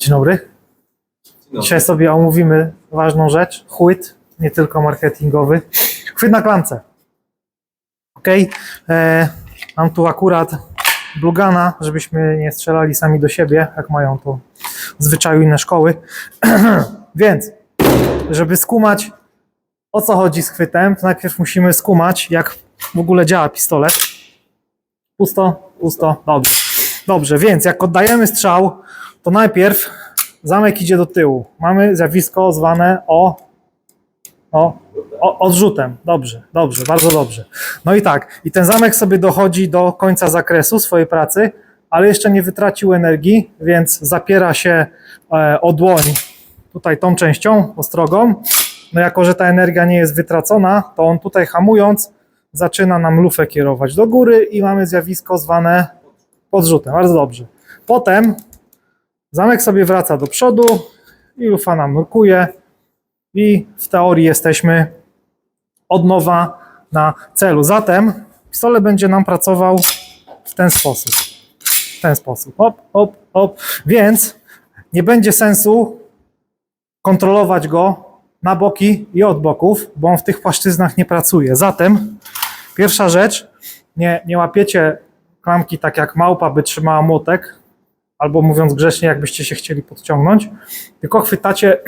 Dzień dobry. Dzisiaj sobie omówimy ważną rzecz. Chwyt, nie tylko marketingowy. Chwyt na klamce. Ok. E, mam tu akurat blugana, żebyśmy nie strzelali sami do siebie, jak mają to w zwyczaju inne szkoły. Więc, żeby skumać o co chodzi z chwytem, to najpierw musimy skumać, jak w ogóle działa pistolet. Pusto, pusto, dobrze. Dobrze, więc jak oddajemy strzał, to najpierw zamek idzie do tyłu. Mamy zjawisko zwane o, o, o odrzutem. Dobrze, dobrze, bardzo dobrze. No i tak, i ten zamek sobie dochodzi do końca zakresu swojej pracy, ale jeszcze nie wytracił energii, więc zapiera się e, o dłoń tutaj tą częścią, ostrogą. No jako, że ta energia nie jest wytracona, to on tutaj hamując zaczyna nam lufę kierować do góry i mamy zjawisko zwane podrzutem. Bardzo dobrze. Potem zamek sobie wraca do przodu i lufa nam nurkuje i w teorii jesteśmy od nowa na celu. Zatem pistolet będzie nam pracował w ten sposób. W ten sposób. Hop, hop, hop. Więc nie będzie sensu kontrolować go na boki i od boków, bo on w tych płaszczyznach nie pracuje. Zatem pierwsza rzecz, nie, nie łapiecie klamki tak jak małpa by trzymała młotek, albo mówiąc grzecznie, jakbyście się chcieli podciągnąć, tylko chwytacie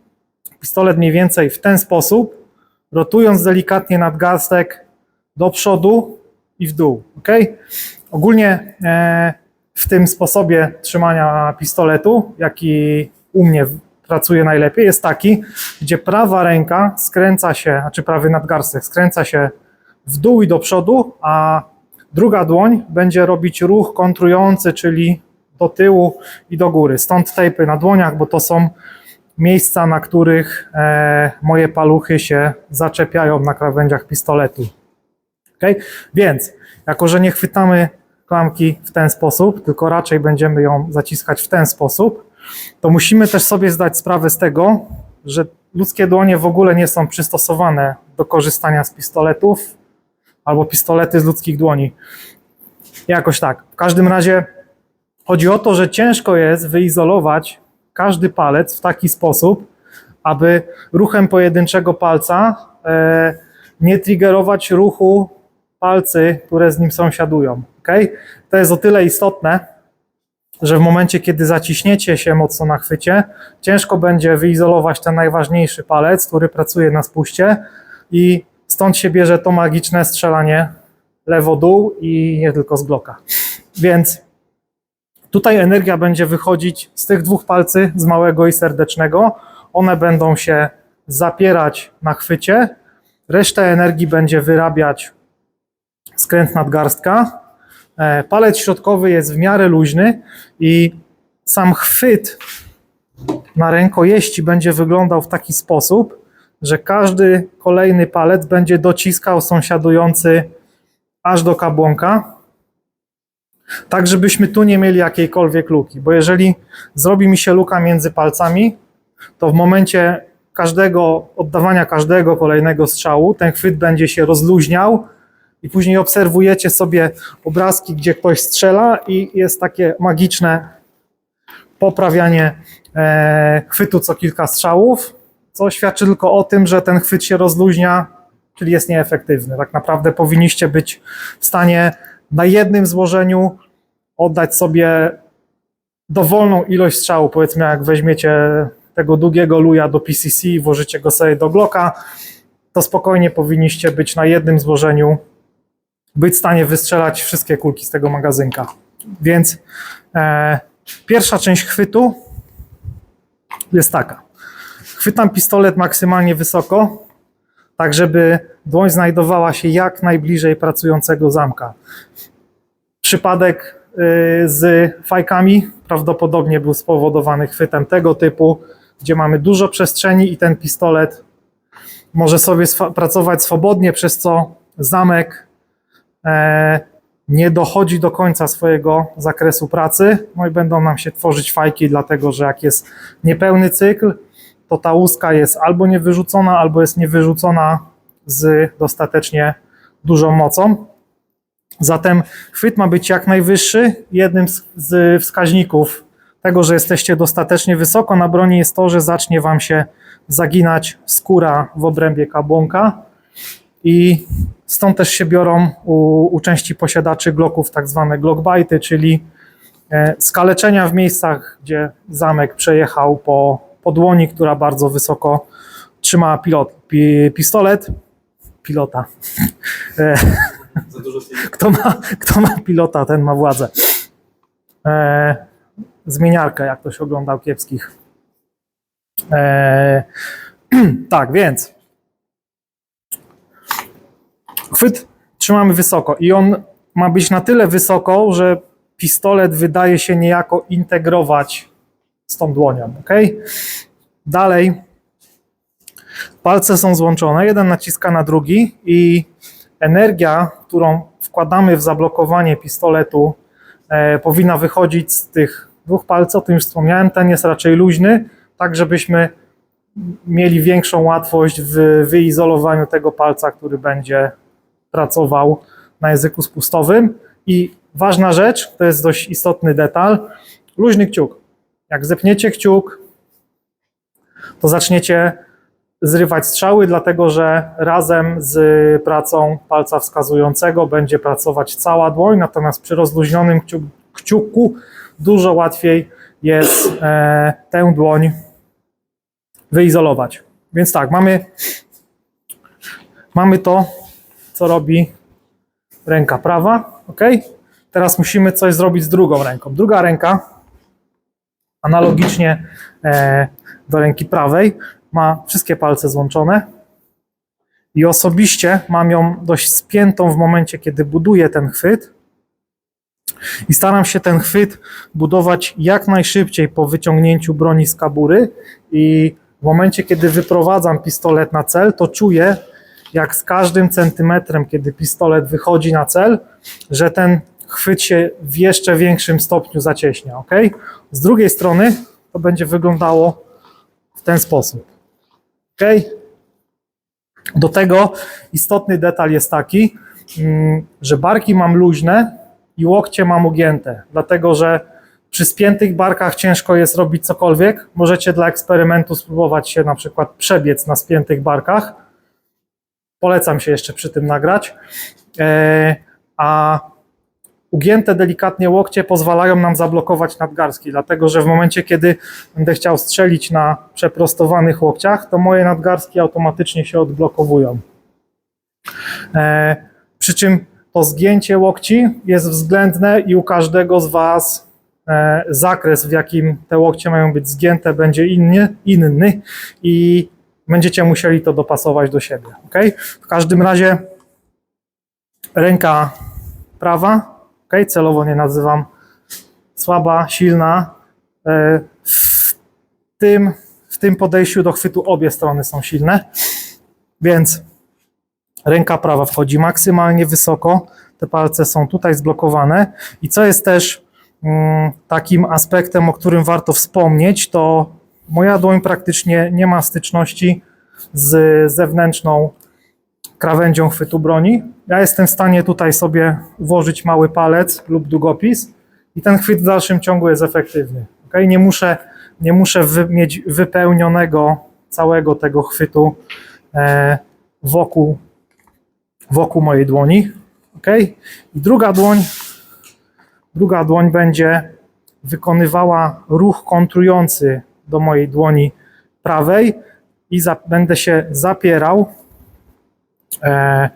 pistolet mniej więcej w ten sposób, rotując delikatnie nadgarstek do przodu i w dół. ok? Ogólnie e, w tym sposobie trzymania pistoletu, jaki u mnie pracuje najlepiej, jest taki, gdzie prawa ręka skręca się, znaczy prawy nadgarstek skręca się w dół i do przodu, a druga dłoń będzie robić ruch kontrujący, czyli do tyłu i do góry. Stąd tejpy na dłoniach, bo to są miejsca, na których e, moje paluchy się zaczepiają na krawędziach pistoletu. Okay? Więc, jako że nie chwytamy klamki w ten sposób, tylko raczej będziemy ją zaciskać w ten sposób, to musimy też sobie zdać sprawę z tego, że ludzkie dłonie w ogóle nie są przystosowane do korzystania z pistoletów albo pistolety z ludzkich dłoni. Jakoś tak. W każdym razie chodzi o to, że ciężko jest wyizolować każdy palec w taki sposób, aby ruchem pojedynczego palca e, nie triggerować ruchu palcy, które z nim sąsiadują. Okay? To jest o tyle istotne, że w momencie, kiedy zaciśniecie się mocno na chwycie, ciężko będzie wyizolować ten najważniejszy palec, który pracuje na spuście i stąd się bierze to magiczne strzelanie lewo-dół i nie tylko z bloka. Więc tutaj energia będzie wychodzić z tych dwóch palcy, z małego i serdecznego. One będą się zapierać na chwycie. Resztę energii będzie wyrabiać skręt nadgarstka. E, Palec środkowy jest w miarę luźny i sam chwyt na rękojeści będzie wyglądał w taki sposób, że każdy kolejny palec będzie dociskał sąsiadujący aż do kabłonka, tak żebyśmy tu nie mieli jakiejkolwiek luki, bo jeżeli zrobi mi się luka między palcami, to w momencie każdego oddawania każdego kolejnego strzału ten chwyt będzie się rozluźniał i później obserwujecie sobie obrazki, gdzie ktoś strzela i jest takie magiczne poprawianie e, chwytu co kilka strzałów, co świadczy tylko o tym, że ten chwyt się rozluźnia, czyli jest nieefektywny. Tak naprawdę powinniście być w stanie na jednym złożeniu oddać sobie dowolną ilość strzałów. Powiedzmy, jak weźmiecie tego długiego luja do PCC i włożycie go sobie do Glocka, to spokojnie powinniście być na jednym złożeniu być w stanie wystrzelać wszystkie kulki z tego magazynka. Więc e, pierwsza część chwytu jest taka. Chwytam pistolet maksymalnie wysoko, tak żeby dłoń znajdowała się jak najbliżej pracującego zamka. Przypadek y, z fajkami prawdopodobnie był spowodowany chwytem tego typu, gdzie mamy dużo przestrzeni i ten pistolet może sobie pracować swobodnie, przez co zamek e, nie dochodzi do końca swojego zakresu pracy, no i będą nam się tworzyć fajki, dlatego że jak jest niepełny cykl, to ta łuska jest albo niewyrzucona, albo jest niewyrzucona z dostatecznie dużą mocą. Zatem chwyt ma być jak najwyższy. Jednym z, wskaźników tego, że jesteście dostatecznie wysoko na broni jest to, że zacznie Wam się zaginać skóra w obrębie kabłonka i stąd też się biorą u, u części posiadaczy Glocków tak zwane Glockbite, czyli e, skaleczenia w miejscach, gdzie zamek przejechał po, po dłoni, która bardzo wysoko trzymała pilot, pi, pistolet, pilota. E, kto ma, kto ma pilota, ten ma władzę. E, zmieniarkę, jak ktoś oglądał kiepskich. E, tak, więc chwyt trzymamy wysoko i on ma być na tyle wysoko, że pistolet wydaje się niejako integrować z tą dłonią, ok? Dalej palce są złączone, jeden naciska na drugi i energia, którą wkładamy w zablokowanie pistoletu, e, powinna wychodzić z tych dwóch palców, o tym już wspomniałem, ten jest raczej luźny, tak żebyśmy mieli większą łatwość w wyizolowaniu tego palca, który będzie pracował na języku spustowym. I ważna rzecz, to jest dość istotny detal, luźny kciuk. Jak zepniecie kciuk, to zaczniecie zrywać strzały, dlatego że razem z pracą palca wskazującego będzie pracować cała dłoń, natomiast przy rozluźnionym kciu- kciuku dużo łatwiej jest e, tę dłoń wyizolować. Więc tak, mamy, mamy to, co robi ręka prawa, ok? Teraz musimy coś zrobić z drugą ręką. Druga ręka, analogicznie e, do ręki prawej, ma wszystkie palce złączone i osobiście mam ją dość spiętą w momencie, kiedy buduję ten chwyt i staram się ten chwyt budować jak najszybciej po wyciągnięciu broni z kabury i w momencie, kiedy wyprowadzam pistolet na cel, to czuję, jak z każdym centymetrem, kiedy pistolet wychodzi na cel, że ten chwyt się w jeszcze większym stopniu zacieśnia. ok? Z drugiej strony to będzie wyglądało w ten sposób. Ok? Do tego istotny detal jest taki, mm, że barki mam luźne i łokcie mam ugięte, dlatego że przy spiętych barkach ciężko jest robić cokolwiek. Możecie dla eksperymentu spróbować się na przykład przebiec na spiętych barkach. Polecam się jeszcze przy tym nagrać. E, a ugięte delikatnie łokcie pozwalają nam zablokować nadgarstki, dlatego że w momencie, kiedy będę chciał strzelić na przeprostowanych łokciach, to moje nadgarstki automatycznie się odblokowują. E, przy czym to zgięcie łokci jest względne i u każdego z Was e, zakres, w jakim te łokcie mają być zgięte, będzie inny, inny i będziecie musieli to dopasować do siebie. ok? W każdym razie ręka prawa, ok? celowo nie nazywam słaba, silna. E, W tym, w tym podejściu do chwytu obie strony są silne, więc ręka prawa wchodzi maksymalnie wysoko, te palce są tutaj zblokowane i co jest też mm, takim aspektem, o którym warto wspomnieć, to moja dłoń praktycznie nie ma styczności z zewnętrzną krawędzią chwytu broni. Ja jestem w stanie tutaj sobie włożyć mały palec lub długopis i ten chwyt w dalszym ciągu jest efektywny. Okay? Nie muszę, nie muszę wy, mieć wypełnionego całego tego chwytu e, wokół, wokół mojej dłoni. Okay? I druga dłoń, druga dłoń będzie wykonywała ruch kontrujący do mojej dłoni prawej i za, będę się zapierał e,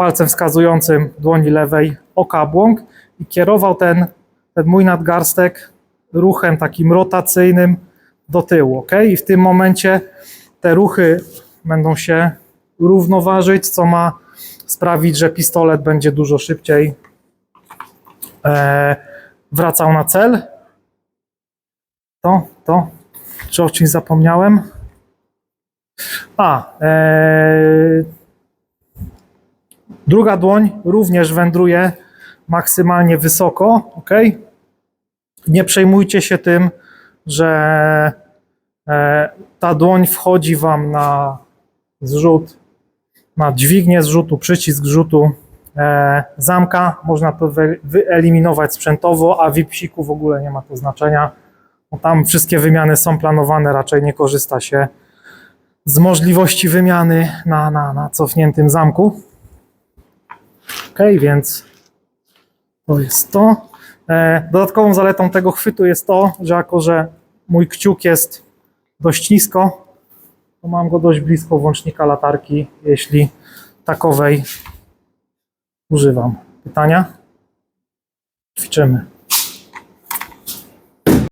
palcem wskazującym dłoni lewej o kabłąk i kierował ten, ten mój nadgarstek ruchem takim rotacyjnym do tyłu. ok? I w tym momencie te ruchy będą się równoważyć, co ma sprawić, że pistolet będzie dużo szybciej e, wracał na cel. To, to, czy o czymś zapomniałem? A, e, druga dłoń również wędruje maksymalnie wysoko, ok? Nie przejmujcie się tym, że e, ta dłoń wchodzi Wam na zrzut, na dźwignię zrzutu, przycisk zrzutu e, zamka. Można to wy, wyeliminować sprzętowo, a w IPSiku w ogóle nie ma to znaczenia. Bo tam wszystkie wymiany są planowane, raczej nie korzysta się z możliwości wymiany na, na, na cofniętym zamku. Ok, więc to jest to. E, dodatkową zaletą tego chwytu jest to, że jako, że mój kciuk jest dość nisko, to mam go dość blisko włącznika latarki, jeśli takowej używam. Pytania? Ćwiczymy.